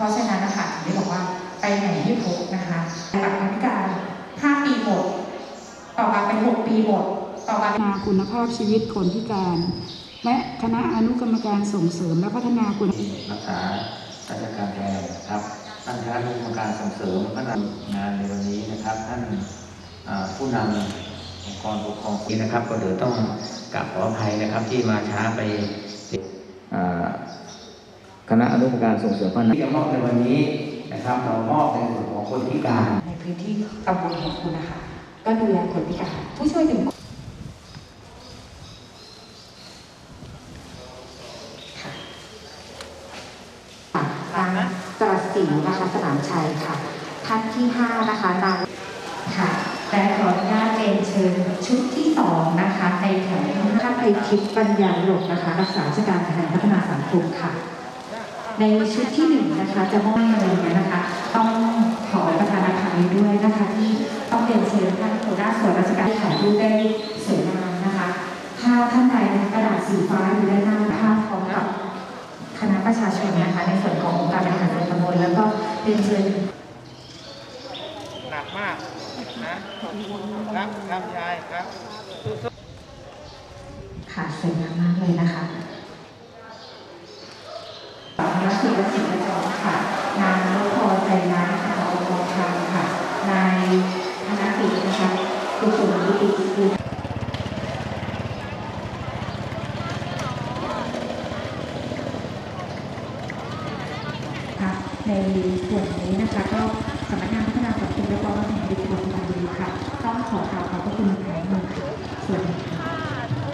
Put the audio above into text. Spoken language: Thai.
ราะฉะนั้นนะคะถึงได้บอกว่าไปไหนให้พกนะคะบัตรคนพิการ5ปีหมด ต่อมาเป็น 6 ปีหมด ต่อมาเป็นพัฒนาคุณภาพชีวิตคนพิการ และคณะอนุกรรมการส่งเสริมและพัฒนาคุณรักษาราชการแทนนะครับท่านคณะกรรมการส่งเสริมพัฒนางานในวันนี้นะครับ ท่านอ่าผู้นำองค์กรปกครองนี้นะครับ ก็เดี๋ยวต้องกราบขออภัยนะครับที่มาช้าไปอ่า คณะอนุกรรมการส่งเสริมพัฒนาที่จะมอบในวันนี้นะครับเรามอบในส่วนของคนพิการ ในพื้นที่ตำบลของคุณนะคะ ก็ดูแลคนพิการผู้ช่วยหนึ่งคนค่ะร้านจรัสสีนะคะสนามชัยค่ะท่านที่ห้านะคะนางค่ะและขออนุญาตเรียนเชิญชุดที่สองนะคะในแถวท่านไอทิพย์ปัญญาหลกนะคะ รักษาราชการแทนพัฒนาสังคมค่ะ ในชุดที่หนึ่งนะคะจะมอบให้เลยนะคะ ต้องขอประธานอภัยด้วยนะคะที่ต้องเรียนเชิญท่านหัวหน้าส่วนราชการถ่ายรูปได้สวยงามนะคะถ้าท่านใดนะคะกระดาษสีฟ้าอยู่ด้านหน้าภาพพร้อมกับคณะประชาชนนะคะในส่วนขององค์การบริหารส่วนตำบลแล้วก็เรียนเชิญหนักมากนะครับครับยายครับค่ะสวยงามมากเลยนะคะสาธารณสุขและสิ่งแวดล้อมค่ะ นางนพรใจร้ายค่ะอบตคำค่ะ นายธนกฤษนะคะกุศลบุตรคือค่ะในส่วนนี้นะคะก็สำนักงานพัฒนาสังคมและความมั่นคงของเด็กและเยาวชนค่ะ ต้องขอกราบขอบพระคุณอีกครั้งหนึ่งค่ะ